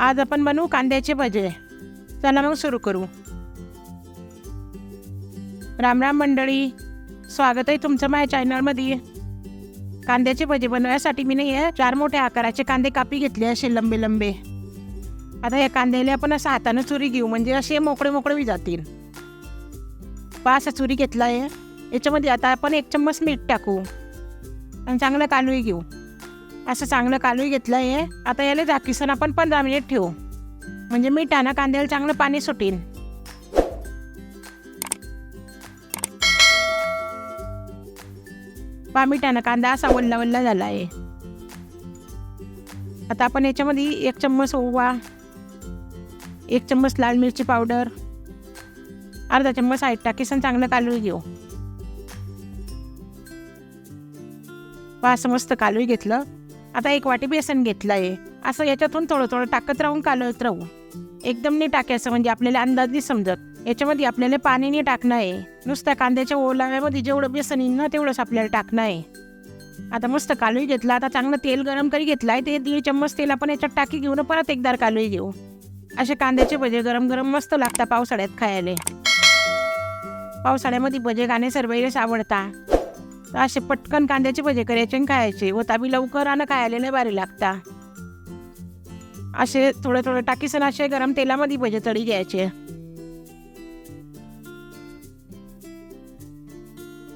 आज आपण बनवू कांद्याचे भजे. चला मग सुरू करू. राम राम मंडळी स्वागत आहे तुमचं माझ्या चॅनलमध्ये. कांद्याचे भजे बनवण्यासाठी मी नाही आहे चार मोठ्या आकाराचे कांदे कापी घेतले असे लंबे लंबे. आता या कांद्याला आपण असं हातानं चुरी घेऊ म्हणजे असे मोकळे मोकळे जातील. पाच चुरी घेतला आहे याच्यामध्ये आता आपण एक चम्मच मीठ टाकू. आणि चांगलं कालूही घेऊ. असं चांगलं कालूही घेतलं आहे आता याला झाकीसन आपण पंधरा मिनिट ठेवू. म्हणजे मिठानं कांद्याला चांगलं पाणी सुटेल. पा मिठानं कांदा असा वल्ला वल्ला झाला आहे आता आपण याच्यामध्ये एक चम्मच ओवा एक चम्मच लाल मिरची पावडर अर्धा चम्मच साईड टाकीसन चांगलं कालूही घेऊ. पहा असं मस्त कालूही घेतलं. आता एक वाटी बेसन घेतलं आहे असं याच्यातून थोडं थोडं टाकत राहून कालवत राहू. एकदम नाही टाकायचं म्हणजे आपल्याला अंदाज नाही समजत. याच्यामध्ये आपल्याला पाणी नाही टाकणं आहे. नुसत्या कांद्याच्या ओलाव्यामध्ये जेवढं बेसन येईल ना तेवढंच आपल्याला टाकणं आहे. आता मस्त कालवी घेतला आता चांगलं तेल गरम करी घेतलं आहे ते दीड चम्मच तेल आपण याच्यात टाकी घेऊन परत एकदा कालवी घेऊ. असे कांद्याचे भजे गरम गरम मस्त लागतात पावसाळ्यात खायला. पावसाळ्यामध्ये भजे गाणे सर्वैरच आवडता तर असे पटकन कांद्याचे भजे करायचे आणि खायचे. होता बी लवकर आणि खायला नाही भारी लागता. असे थोडं थोडं टाकीसन असे गरम तेलामध्ये भजे तळी घ्यायचे.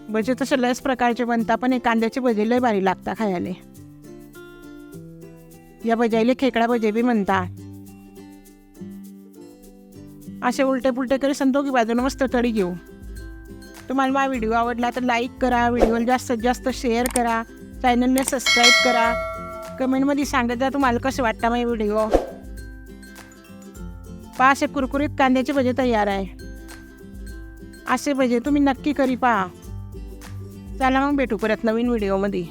भजे तसे लयच प्रकारचे बनता पण हे कांद्याचे भजे लय भारी लागता खायला. या भजाईले खेकडा भजे बी म्हणता असे उलटे पुलटे करी संतोकी बाजूने मस्त तळी घेऊ. तुम्हाला माझा व्हिडिओ आवडला तर लाईक करा व्हिडिओला जास्तीत जास्त शेअर करा चॅनलने सबस्क्राईब करा. कमेंटमध्ये सांगत जा तुम्हाला कसं वाटतं माझे व्हिडिओ. पहा असे कुरकुरीत कांद्याचे भजे तयार आहे. असे भजे तुम्ही नक्की करी पहा. चला मग भेटू परत नवीन व्हिडिओमध्ये